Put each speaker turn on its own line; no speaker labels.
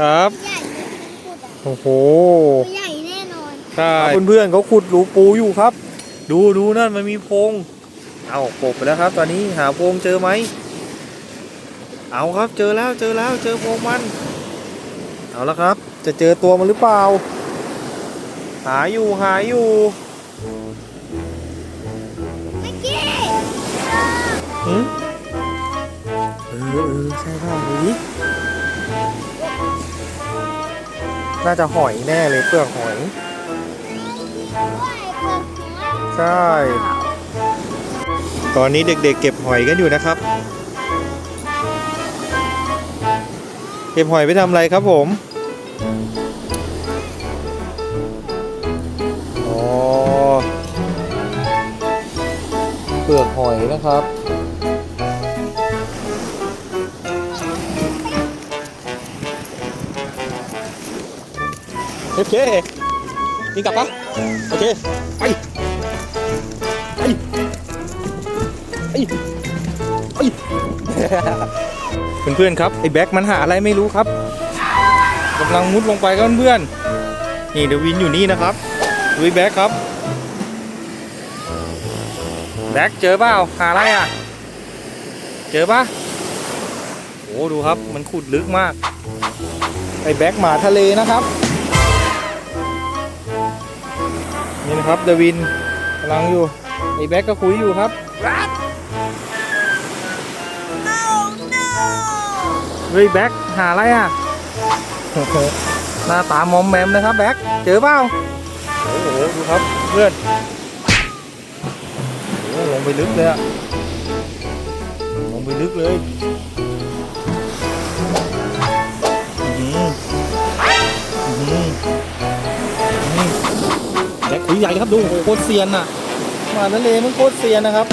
ครับ
ใหญ่เลยขุดอะ
โอ้โห
ตัวใหญ่แน่นอน
ใช่ เพื่อนๆเขาขุดรูปูอยู่ครับ ดูดูนั่นมันมีโพรงเอากบไปแล้วครับ ตอนนี้หาโพรงเจอไหม เอาครับเจอแล้วเจอแล้วเจอโพรงมัน เอาแล้วครับ จะเจอตัวมันหรือเปล่า หาอยู่หาอยู่
เมื่อกี้
หืมเออเออใช่เปล่าดูดิ น่าจะหอยแน่เลยเปลือกหอย ใช่ ตอนนี้เด็กๆ เก็บหอยกันอยู่นะครับ เก็บหอยไปทำอะไรครับผมอ๋อเปลือกหอยนะครับ โอเคยิงกลับปะโอเค ไป ไป ไปไปเพื่อนๆครับ ไอ้แบ็คมันหาอะไรไม่รู้ครับกำลังมุดลงไปครับเพื่อนๆนี่เดยววินอยู่นี่นะครับดูไอ้แบ็คครับ แบ็คเจอเปล่าหาอะไรอะ เจอปะโอ้ดูครับมันขุดลึกมาก ไอ้แบ็คหมาทะเลนะครับ นี่นะครับเดวินกำลังอยู่ไอ้แบ็คก็คุยอยู่ครับเฮ้ยแบ็คหาอะไรอะหน้าตามอมแมมนะครับแบ็คเจอเปล่าโอ้โหดูครับเพื่อนโอ้โหลงไปลึกเลยอะลงไปลึกเลย ใหญ่เลยครับดูโอ้โหโคตรเซียนอะมาทะเลมันโคตรเซียนนะครับ